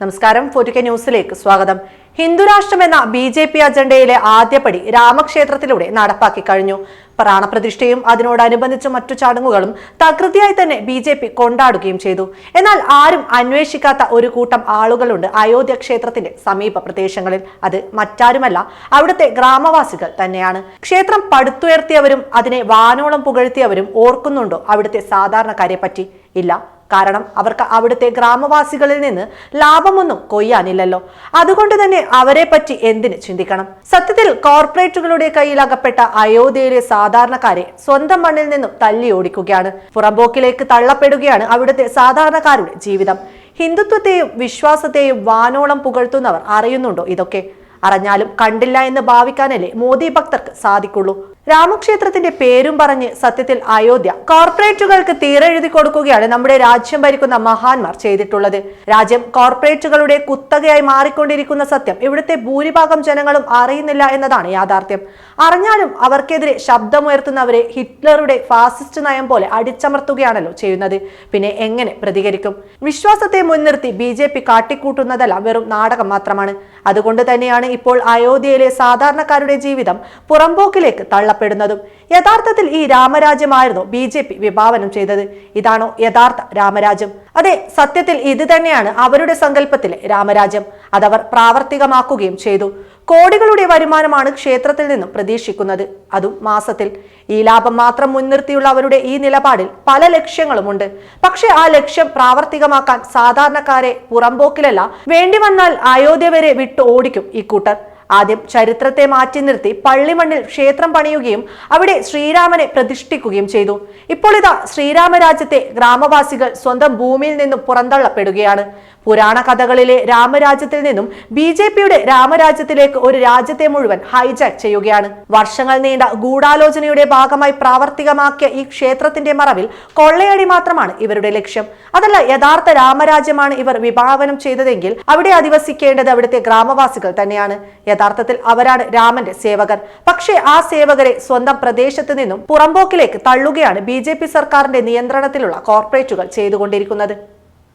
നമസ്കാരം. ഫോർട്ടിക്കെ ന്യൂസിലേക്ക് സ്വാഗതം. ഹിന്ദുരാഷ്ട്രം എന്ന ബി ജെ പി അജണ്ടയിലെ ആദ്യപടി രാമക്ഷേത്രത്തിലൂടെ നടപ്പാക്കി കഴിഞ്ഞു. പ്രാണപ്രതിഷ്ഠയും അതിനോടനുബന്ധിച്ച മറ്റു ചടങ്ങുകളും തകൃതിയായി തന്നെ ബി ജെ പി കൊണ്ടാടുകയും ചെയ്തു. എന്നാൽ ആരും അന്വേഷിക്കാത്ത ഒരു കൂട്ടം ആളുകളുണ്ട് അയോധ്യ ക്ഷേത്രത്തിന്റെ സമീപ പ്രദേശങ്ങളിൽ. അത് മറ്റാരുമല്ല അവിടുത്തെ ഗ്രാമവാസികൾ തന്നെയാണ്. ക്ഷേത്രം പടുത്തുയർത്തിയവരും അതിനെ വാനോളം പുകഴ്ത്തിയവരും ഓർക്കുന്നുണ്ടോ അവിടുത്തെ സാധാരണക്കാരെ പറ്റി ഇല്ല. കാരണം അവർക്ക് അവിടുത്തെ ഗ്രാമവാസികളിൽ നിന്ന് ലാഭമൊന്നും കൊയ്യാനില്ലല്ലോ. അതുകൊണ്ട് തന്നെ അവരെ പറ്റി എന്തിന് ചിന്തിക്കണം? സത്യത്തിൽ കോർപ്പറേറ്റുകളുടെ കയ്യിൽ അകപ്പെട്ട അയോധ്യയിലെ സാധാരണക്കാരെ സ്വന്തം മണ്ണിൽ നിന്നും തല്ലി ഓടിക്കുകയാണ്. പുറമ്പോക്കിലേക്ക് തള്ളപ്പെടുകയാണ് അവിടുത്തെ സാധാരണക്കാരുടെ ജീവിതം. ഹിന്ദുത്വത്തെയും വിശ്വാസത്തെയും വാനോളം പുകഴ്ത്തുന്നവർ അറിയുന്നുണ്ടോ ഇതൊക്കെ? അറിഞ്ഞാലും കണ്ടില്ല എന്ന് ഭാവിക്കാനല്ലേ മോദി ഭക്തർക്ക് സാധിക്കുള്ളൂ. രാമക്ഷേത്രത്തിന്റെ പേരും പറഞ്ഞ് സത്യത്തിൽ അയോധ്യ. കോർപ്പറേറ്റുകൾക്ക് തീരെഴുതി കൊടുക്കുകയാണ് നമ്മുടെ രാജ്യം ഭരിക്കുന്ന മഹാന്മാർ ചെയ്തിട്ടുള്ളത്. രാജ്യം കോർപ്പറേറ്റുകളുടെ കുത്തകയായി മാറിക്കൊണ്ടിരിക്കുന്ന സത്യം ഇവിടുത്തെ ഭൂരിഭാഗം ജനങ്ങളും അറിയുന്നില്ല എന്നതാണ് യാഥാർത്ഥ്യം. അറിഞ്ഞാലും അവർക്കെതിരെ ശബ്ദമുയർത്തുന്നവരെ ഹിറ്റ്ലറുടെ ഫാസിസ്റ്റ് നയം പോലെ അടിച്ചമർത്തുകയാണല്ലോ ചെയ്യുന്നത്. പിന്നെ എങ്ങനെ പ്രതികരിക്കും? വിശ്വാസത്തെ മുൻനിർത്തി ബി ജെ പി കാട്ടിക്കൂട്ടുന്നതല്ല വെറും നാടകം മാത്രമാണ്. അതുകൊണ്ട് തന്നെയാണ് ഇപ്പോൾ അയോധ്യയിലെ സാധാരണക്കാരുടെ ജീവിതം പുറമ്പോക്കിലേക്ക് തള്ളപ്പെടുന്നതും യഥാർത്ഥത്തിൽ ഈ രാമരാജ്യമായിരുന്നു ബി ജെ പി വിഭാവനം ചെയ്തത്. ഇതാണോ യഥാർത്ഥ രാമരാജ്യം? അതെ സത്യത്തിൽ ഇത് തന്നെയാണ് അവരുടെ സങ്കല്പത്തിലെ രാമരാജ്യം. അതവർ പ്രാവർത്തികമാക്കുകയും ചെയ്തു. കോടികളുടെ വരുമാനമാണ് ക്ഷേത്രത്തിൽ നിന്നും പ്രതീക്ഷിക്കുന്നത്. അതും മാസത്തിൽ. ഈ ലാഭം മാത്രം മുൻനിർത്തിയുള്ള അവരുടെ ഈ നിലപാടിൽ പല ലക്ഷ്യങ്ങളുമുണ്ട്. പക്ഷേ ആ ലക്ഷ്യം പ്രാവർത്തികമാക്കാൻ സാധാരണക്കാരെ പുറമ്പോക്കിലല്ല വേണ്ടി വന്നാൽ അയോധ്യ വരെ വിട്ടു ഓടിക്കും ഇക്കൂട്ടർ കൂട്ടർ. ആദ്യം ചരിത്രത്തെ മാറ്റി നിർത്തി പള്ളിമണ്ണിൽ ക്ഷേത്രം പണിയുകയും അവിടെ ശ്രീരാമനെ പ്രതിഷ്ഠിക്കുകയും ചെയ്തു. ഇപ്പോൾ ഇതാ ശ്രീരാമരാജ്യത്തെ ഗ്രാമവാസികൾ സ്വന്തം ഭൂമിയിൽ നിന്നും പുറന്തള്ളപ്പെടുകയാണ്. പുരാണ കഥകളിലെ രാമരാജ്യത്തിൽ നിന്നും ബി ജെ പിയുടെ രാമരാജ്യത്തിലേക്ക് ഒരു രാജ്യത്തെ മുഴുവൻ ഹൈജാക്ക് ചെയ്യുകയാണ്. വർഷങ്ങൾ നീണ്ട ഗൂഢാലോചനയുടെ ഭാഗമായി പ്രാവർത്തികമാക്കിയ ഈ ക്ഷേത്രത്തിന്റെ മറവിൽ കൊള്ളയടി മാത്രമാണ് ഇവരുടെ ലക്ഷ്യം. അതല്ല യഥാർത്ഥ രാമരാജ്യമാണ് ഇവർ വിഭാവനം ചെയ്തതെങ്കിൽ അവിടെ അധിവസിക്കേണ്ടത് അവിടുത്തെ ഗ്രാമവാസികൾ തന്നെയാണ്. യഥാർത്ഥത്തിൽ അവരാണ് രാമന്റെ സേവകർ. പക്ഷേ ആ സേവകരെ സ്വന്തം പ്രദേശത്ത് നിന്നും പുറമ്പോക്കിലേക്ക് തള്ളുകയാണ് ബി സർക്കാരിന്റെ നിയന്ത്രണത്തിലുള്ള കോർപ്പറേറ്റുകൾ ചെയ്തുകൊണ്ടിരിക്കുന്നത്.